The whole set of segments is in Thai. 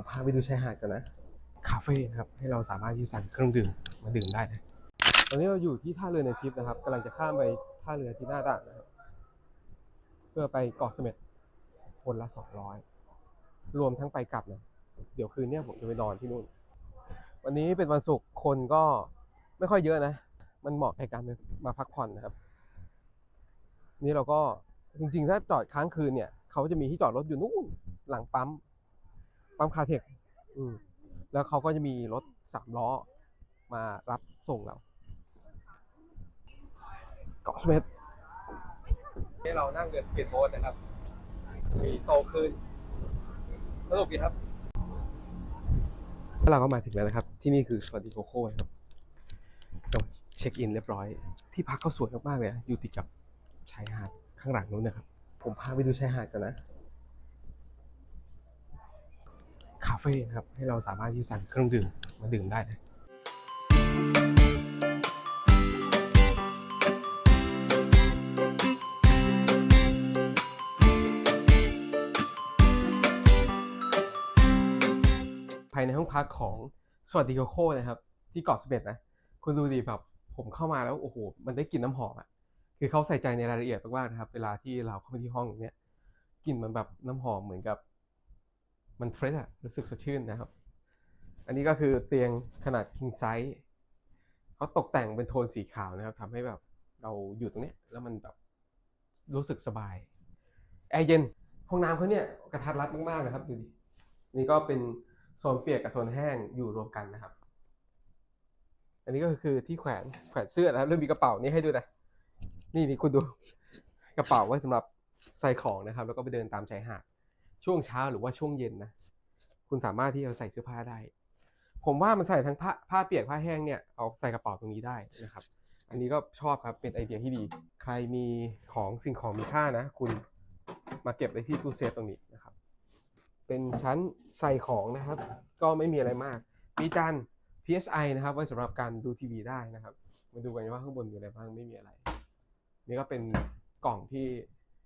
ผมพาไปดูชายหาดกันนะ คาเฟ่นะครับ ให้เราสามารถที่สั่งเครื่องดื่มมาดื่มได้นะตอนนี้เราอยู่ที่ท่าเรือในทิพย์นะครับกำลังจะข้ามไปท่าเรือที่หน้าด่านนะครับ เพื่อไปเกาะเสม็ดคนละสองร้อยรวมทั้งไปกลับนะเดี๋ยวคืนเนี้ยผมจะไปนอนที่นู่น วันนี้เป็นวันศุกร์คนก็ไม่ค่อยเยอะนะ มันเหมาะในการมาพักผ่อนนะครับ นี่เราก็จริงๆ ถ้าจอดค้างคืนเนี่ย เขาจะมีที่จอดรถอยู่นู่นหลังปั๊ม ปั๊มคาเทคอืมแล้วเขาก็จะมีรถสามล้อมารับส่งเรา เกาะเสม็ดที่เรานั่งเรือสเก็ตโบ๊ทนะครับ มีโตขึ้นสนุกดีครับแล้วเราก็มาถึงแล้วนะครับ ที่นี่คือสวัสดีโคโค่ครับเราเช็คอินเรียบร้อย ที่พักเขาสวยมากๆเลยนะอยู่ติดกับชายหาดข้างหลังนู้นนะครับ ผมพาไปดูชายหาดกันนะ คา เฟ่นะครับ ให้เราสามารถที่สั่งเครื่องดื่มมาดื่มได้ภายในห้องพักของสวัสดีโกโก้นะครับ ที่เกาะเสม็ดนะ คุณดูดิแบบผมเข้ามาแล้ว โอ้โห มันได้กลิ่นน้ำหอมอะคือเขาใส่ใจในรายละเอียดมากๆนะครับ เวลาที่เราเข้าไปที่ห้องเนี้ยกลิ่นมันแบบน้ำหอมเหมือนกับ มันเฟรชอะรู้สึกสดชื่นนะครับ อันนี้ก็คือเตียงขนาด king size เขาตกแต่งเป็นโทนสีขาวนะครับทำให้แบบเราอยู่ตรงเนี้ยแล้วมันแบบรู้สึกสบายแอร์เย็นห้องน้ำเขาเนี่ยกระทัดรัดมากๆนะครับดูดินี่ก็เป็นโซนเปียกกับโซนแห้งอยู่รวมกันนะครับ อันนี้ก็คือที่แขวนแขวนเสื้อนะครับเริ่มมีกระเป๋านี่ให้ดูนะนี่นี่คุณดู กระเป๋าไว้สำหรับใส่ของนะครับ แล้วก็ไปเดินตามชายหาด ช่วงเช้าหรือว่าช่วงเย็นนะคุณสามารถที่จะใส่เสื้อผ้าได้ ผมว่ามันใส่ทั้งผ้าผ้าเปียกผ้าแห้งเนี่ยเอาใส่กระเป๋าตรงนี้ได้นะครับ อันนี้ก็ชอบครับเป็นไอเดียที่ดี ใครมีของสิ่งของมีค่านะ คุณมาเก็บไว้ที่ตู้เซฟตรงนี้นะครับ เป็นชั้นใส่ของนะครับ ก็ไม่มีอะไรมาก มีจาน PSI นะครับไว้สำหรับการดูทีวีได้นะครับ มาดูกันว่าข้างบนมีอะไรบ้างไม่มีอะไร นี่ก็เป็นกล่องที่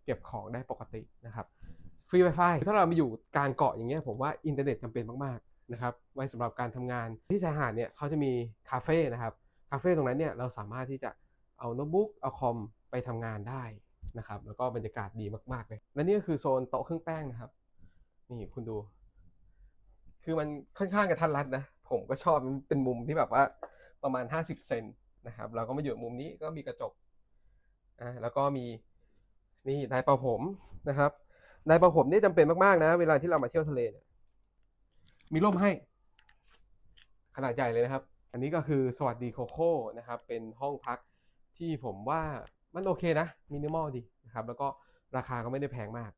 เก็บของได้ปกตินะครับ ฟรี Wi-Fi ถ้าเรามาอยู่กลารเกาะอย่างเงี้ยผมว่าอินเทอร์เน็ตจำเป็นมากๆนะครับไว้สำหรับการทำงานที่ชายหาดเนี่ยเขาจะมีคาเฟ่นะครับคาเฟ่ตรงนั้นเนี่ยเราสามารถที่จะเอาโน้ตบุ๊กเอาคอมไปทำงานได้นะครับแล้วก็บรรยากาศดีมากๆเลยและนี่ก็คือโซนโต๊ะเครื่องแป้งนะครับ นี่คุณดู คือมันค่อนข้างกระทันรัดนะผมก็ชอบมันเป็นมุมที่แบบว่าประมาณ 50 เซนนะครับเราก็มาอยู่มุมนี้ก็มีกระจกอ่าแล้วก็มีนี่ไดร์เป่าผมนะครับ ไดร์เป่าผมนี่จำเป็นมากๆนะ เวลาที่เรามาเที่ยวทะเลเนี่ยมีร่มให้ ขนาดใหญ่เลยนะครับ อันนี้ก็คือสวัสดีโคโค่นะครับ เป็นห้องพักที่ผมว่ามันโอเคนะมินิมอลดีนะครับ แล้วก็ราคาก็ไม่ได้แพงมาก